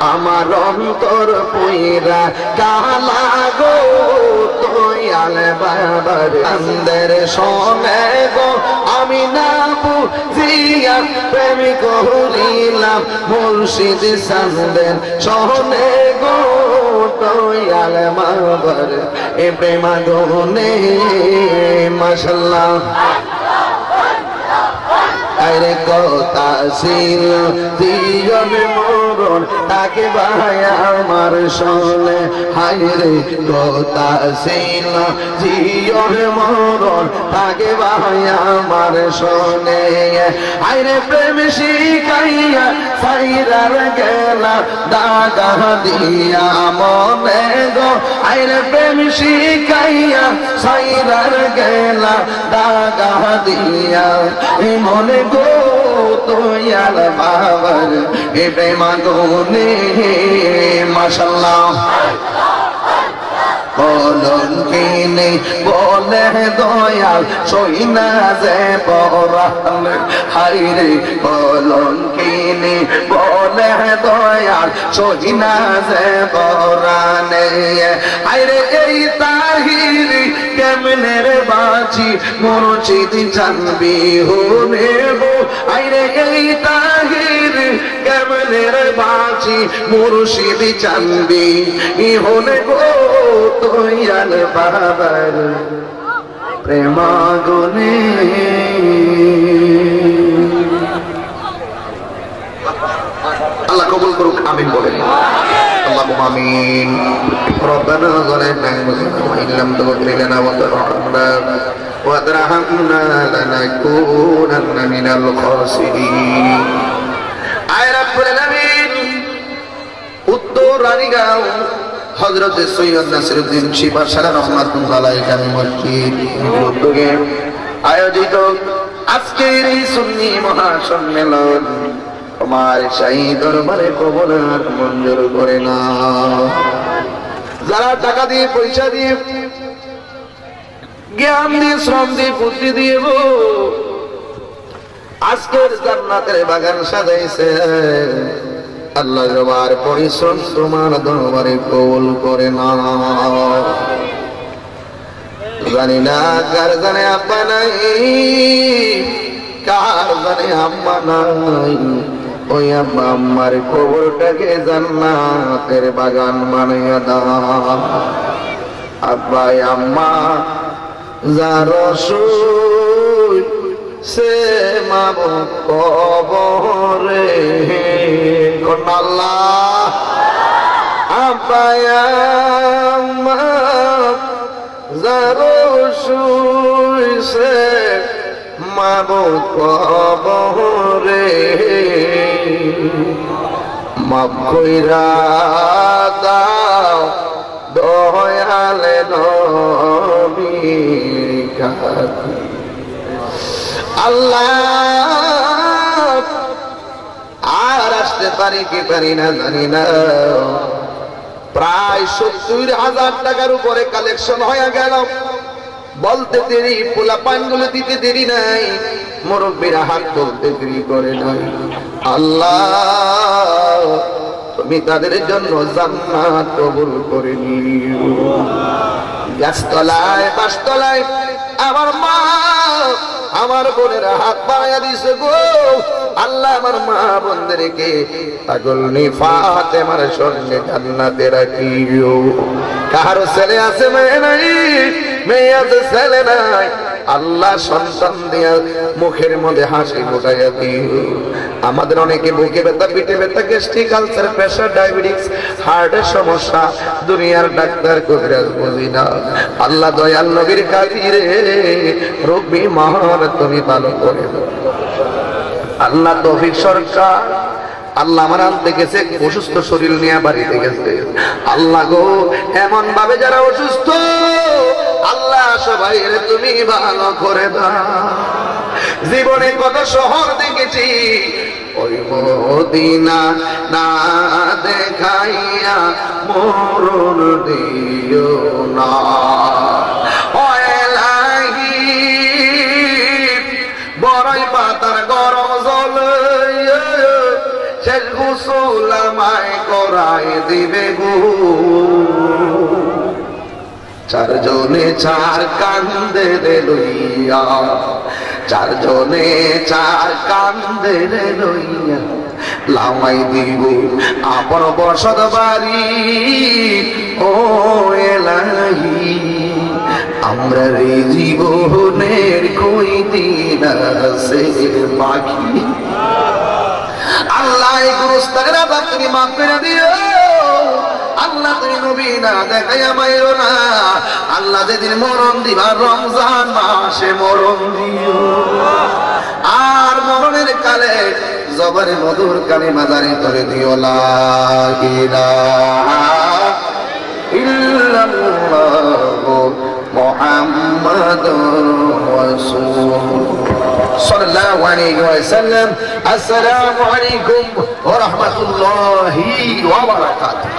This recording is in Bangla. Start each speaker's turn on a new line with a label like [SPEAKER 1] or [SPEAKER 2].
[SPEAKER 1] আমার অন্তর পুইরা কালা গো, দয়াল বাবার আন্দের শোনে গো। আমি না বুঝিয়া প্রেম করিলাম মুর্শিদ সান্দের শোনে গো। দয়াল বাবার এ প্রেমা গনে মাশাল্লাহ। আরে কথা ছিল মরণ তাকে ভাই আমার শোনে হাইরে কথা ছিল জীবন মরণ তাকে ভাই আমার শোনে আইরে প্রেম শিখাইয়া সাইরার গেলা দাগা দিয়া মনে গো। আইরে প্রেম শিখাইয়া সাইরার গেলা দাগা দিয়া। মনে গো তোয়াল বাবার এ প্রেমা গুনে মাশাল্লাহ। বলন কিনে, বলে দয়াল, সই না যে পরাল। হাইরে বলন কিনে, বলে দয়াল, সই না যে পরানে হাইরে এই তাহিরি কেমনে রে বাঁচি? মুরচিদ জানবি, হনে গো আইরে এই তাহির, কেমনে রে বাঁচি? মুর্শিদ জানবি হনে গো তোয়াল বাবার প্রেমাগুনে আল্লাহ কবুল করুক, আমিন বলেন। اللهم امين ربنا ظلمنا انفسنا وان لم تغفر لنا وترحمنا وترحمنا لنكونن من الخاسرين আয় রাব্বুল আলামিন উত্তর রানীগাঁও হযরত সৈয়দ নাসিরউদ্দিন শিবা সারা রহমাতুল্লাহ আলাইহি জামি মসজিদ উদ্যোগে আয়োজিত আজকের এই সুন্নি মহাসম্মেলন তোমার সেই দরবারে কবল আর মঞ্জুর করে না। যারা টাকা দিয়ে, পয়সা দিয়ে, জ্ঞান দিয়ে, শ্রম দিয়ে, বুদ্ধি দিয়ে আজকের জান্নাতের বাগান সাজাইছে, আল্লাহ জবার পরিশ্রম তোমার দরবারে কবুল করে না। জানি না কার জানে আব্বা নাই, কার জানে আম্মা নাই। ওই আব্বা আম্মার কবরটাকে জান্নাতের বাগান বানাইয়া দাও। আব্বা, আম্মা, যার সে মাব কবরে। কন্নাল্লাহ আব্বা, আম্মা, যার সে মাব কবরে। কইরা দাও দয়ালে নবী আল্লাহ, আর আসতে পারি কি পারি না জানি না। প্রায় সত্তর হাজার টাকার উপরে কালেকশন হয়ে গেল। বলতে দেরি পোলা পানগুলো দিতে দেরি নাই, মুরব্বীরা হাত তুলতে দেরি করে নাই। আল্লাহ, তুমি তাদের জন্য জান্নাত কবুল করে নিও। গাছতলায় বাসতলায় আমার মা, আমার বোনের হাত বাড়াইয়া দিছে গো। আল্লাহ আমার মা বোনদেরকে পাগল নিফাতে আমার সঙ্গে জান্নাতে রাখিও। কারও ছেলে আছে, মেয়ে নাই, মেয়ে আছে, ছেলে নাই। আল্লাহ সন্তান দিয়া মুখের মধ্যে হাসি ফোটাইয়া দিও আমাদের অনেকে বুকে ব্যথা, পিঠে ব্যথা, গ্যাস্ট্রিক আলসার, প্রেশার, ডায়াবেটিস, হার্টের সমস্যা, দুনিয়ার ডাক্তার কবিরাজ বুঝি না। আল্লাহ দয়াল নবীর খাতিরে রোগী মহান তুমি ভালো করে আল্লাহ তৌফিক সরকার, আল্লাহ আমার আনতে গেছে, অসুস্থ শরীর নিয়ে বাড়িতে গেছে। আল্লাহ গো এমন ভাবে যারা অসুস্থ আল্লাহ সবাই তুমি ভালো করে দাও। জীবনে কত শহর দেখেছি, ওই মদিনা না দেখাইয়া মরণ দিও না। বড়ই পাতার শেষ গোসল আমায় করাই দিবে গো। চারজনে চার কান্দে রে লইয়া, চারজনে চার কান্দে রে লইয়া, লামাই দিব আপন বসত বাড়ি, ও এলাহি আমরা রে জীবনের কই দিন আছে বাকি। আল্লাহ আবার তুমি মাফ করে দিও। আল্লাহ তুমি নবী না দেখাইয়া মাইরো না আল্লাহ যেদিন মরণ দিবা রমজান মাসে মরণ দিও আর মরণের কালে জবরে মধুর কালে মাদারি করে দিও লা ইলাহা ইল্লাল্লাহু মুহাম্মাদুর রাসূলুল্লাহ صلى الله عليه وسلم السلام عليكم ورحمة الله وبركاته